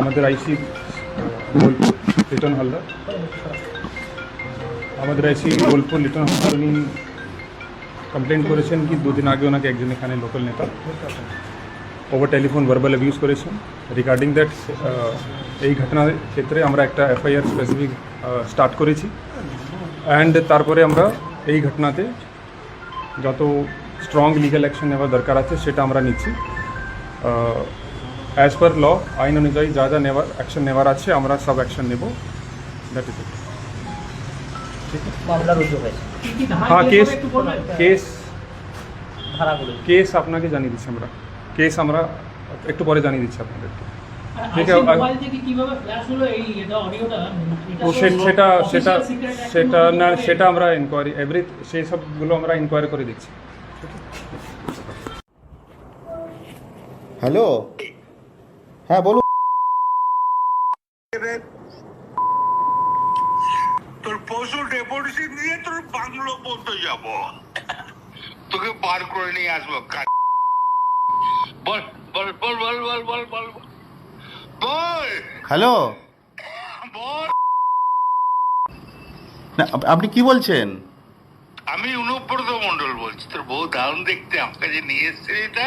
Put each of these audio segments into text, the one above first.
আমাদের আইসি বোলপুর, লিটন হালদার। আমাদের আইসি বোলপুর, লিটন হালদার উনি কমপ্লেন করেছেন কি, দুদিন আগে ওনাকে একজন এখানে লোকাল নেতা ওভার টেলিফোন ভার্বাল অ্যাবিউজ করেছেন। রিগার্ডিং দ্যাট এই ঘটনার ক্ষেত্রে আমরা একটা এফআইআর স্পেসিফিক স্টার্ট করেছি। অ্যান্ড তারপরে আমরা এই ঘটনাতে যত স্ট্রং লিগ্যাল অ্যাকশন নেওয়ার দরকার আছে, সেটা আমরা নিচ্ছি। অ্যাজ পার ল আইন অনুযায়ী যা যা নেওয়ার অ্যাকশন নেওয়ার আছে আমরা সব অ্যাকশন নেব। দ্যাট ইজ ইট মামলা রুজু হয়েছে হ্যাঁ কেস কেস ধারাগুলো। কেস আপনাকে জানিয়ে দিচ্ছি আমরা। কেস আমরা একটু পরে জানিয়ে দিচ্ছি আপনাদেরকে। সেটা সেটা সেটা না সেটা আমরা ইনকোয়ারি এভরি সেই সবগুলো আমরা ইনকোয়ারি করে দিচ্ছি। হ্যালো হ্যাঁ বলুন। তোর পশু ডেপুটেশন নিয়ে তোর বাংলো পর্যন্ত যাব। তোকে বার করে নিয়ে আসব বল বল বল বল বল বল বল বল। হ্যালো? বল। না, আপনি কি বলছেন? আমি অনুব্রত মন্ডল বলছি। তোর বউ দারুণ দেখতে আমার কাছে নিয়ে এসছে এটা।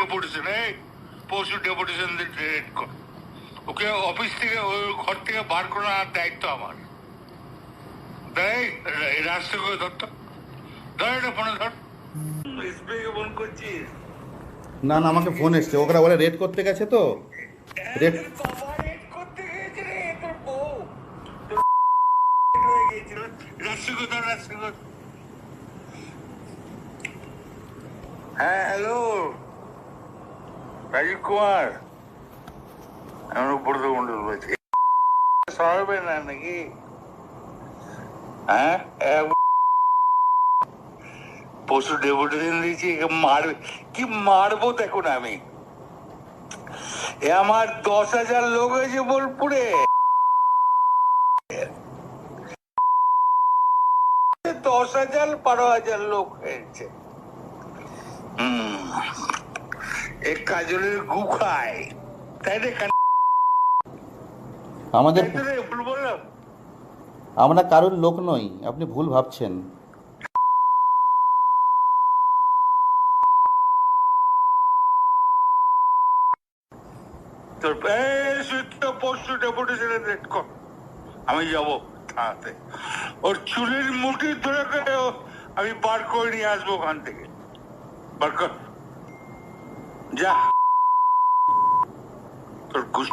ডেপুটেশন এই পশু ডেপুটেশন রেড কর। ওকে অফিস থেকে ওই ঘর থেকে বার করার দায়িত্ব আমার। করে ধরতো ধর এটা ফোনে ধর। এসবিআই ফোন করছিস না না আমাকে ফোন এসছে। ওরা বলে রেড করতে গেছে তো। রেড হ্যাঁ হ্যালো মারবে। কি মারবো দেখুন আমি। আমার দশ হাজার লোক হয়েছে বোলপুরে। দশ হাজার, বারো হাজার লোক হয়েছে। হুম। এ কাজলের গু খায়। তাই রে আমাদের ভুল বললাম। আমরা কারোর লোক নই আপনি ভুল ভাবছেন। তোর পরশু ডেপুটেশনে রেট কর। আমি যাব থানাতে। ওর চুলের মুঠি ধরে আমি বার করে নিয়ে আসব ওখান থেকে। বার কর। যা। তোর ঘুষ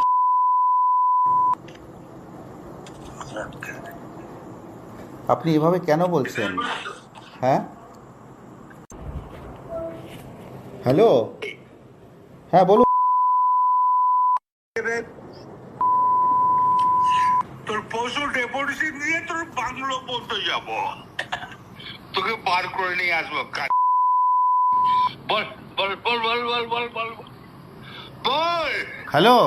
আপনি এভাবে কেন বলছেন? হ্যাঁ? হ্যালো? হ্যাঁ বলুন। তোর পশু ডেপুটেশন নিয়ে তোর বাংলো পর্যন্ত যাব। তোকে বার করে নিয়ে আসব। বল। বল বল বল বল বল বল বল। হ্যালো?